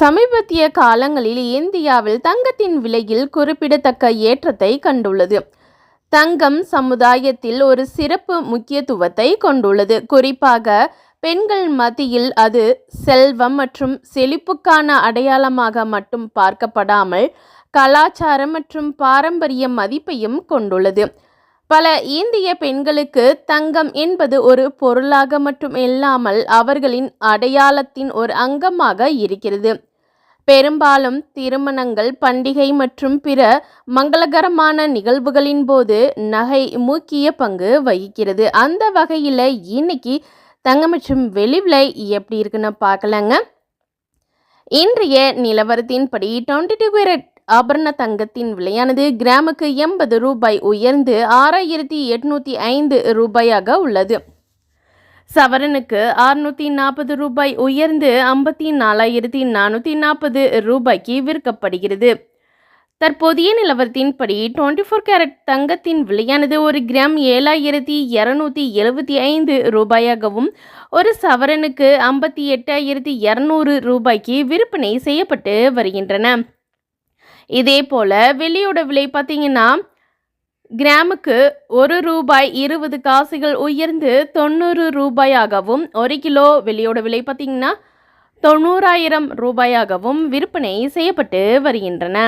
சமீபத்திய காலங்களில் இந்தியாவில் தங்கத்தின் விலையில் குறிப்பிடத்தக்க ஏற்றத்தை கண்டுள்ளது. தங்கம் சமுதாயத்தில் ஒரு சிறப்பு முக்கியத்துவத்தை கொண்டுள்ளது. குறிப்பாக பெண்கள் மத்தியில் அது செல்வம் மற்றும் செழிப்புக்கான அடையாளமாக மட்டும் பார்க்கப்படாமல் கலாச்சாரம் மற்றும் பாரம்பரிய மதிப்பையும் கொண்டுள்ளது. பல இந்திய பெண்களுக்கு தங்கம் என்பது ஒரு பொருளாக மட்டும் இல்லாமல் அவர்களின் அடையாளத்தின் ஒரு அங்கமாக இருக்கிறது. பெரும்பாலும் திருமணங்கள் பண்டிகை மற்றும் பிற மங்களகரமான நிகழ்வுகளின் போது நகை முக்கிய பங்கு வகிக்கிறது. அந்த வகையில் இன்னைக்கு தங்கம் மற்றும் எப்படி இருக்குன்னு பார்க்கலாங்க. இன்றைய நிலவரத்தின்படி டுவெண்ட்டி டூ கேரட் ஆபரண தங்கத்தின் விலையானது கிராமுக்கு எண்பது ரூபாய் உயர்ந்து ஆறாயிரத்தி எட்நூற்றி ஐந்து ரூபாயாக உள்ளது. சவரனுக்கு அறுநூற்றி நாற்பது ரூபாய் உயர்ந்து ஐம்பத்தி நாலாயிரத்தி நானூற்றி நாற்பது ரூபாய்க்கு விற்கப்படுகிறது. தற்போதைய நிலவரத்தின்படி டுவெண்ட்டி ஃபோர் கேரட் தங்கத்தின் விலையானது ஒரு கிராம் ஏழாயிரத்தி இரநூத்தி எழுபத்தி ஐந்து ரூபாயாகவும் ஒரு சவரனுக்கு ஐம்பத்தி எட்டாயிரத்தி இரநூறு ரூபாய்க்கு விற்பனை செய்யப்பட்டு வருகின்றன. இதே போல் வெள்ளியோட விலை பார்த்தீங்கன்னா கிராமுக்கு ஒரு ரூபாய் இருபது காசுகள் உயர்ந்து தொண்ணூறு ரூபாயாகவும் ஒரு கிலோ வெள்ளியோட விலை பார்த்தீங்கன்னா தொண்ணூறாயிரம் ரூபாயாகவும் விற்பனை செய்யப்பட்டு வருகின்றன.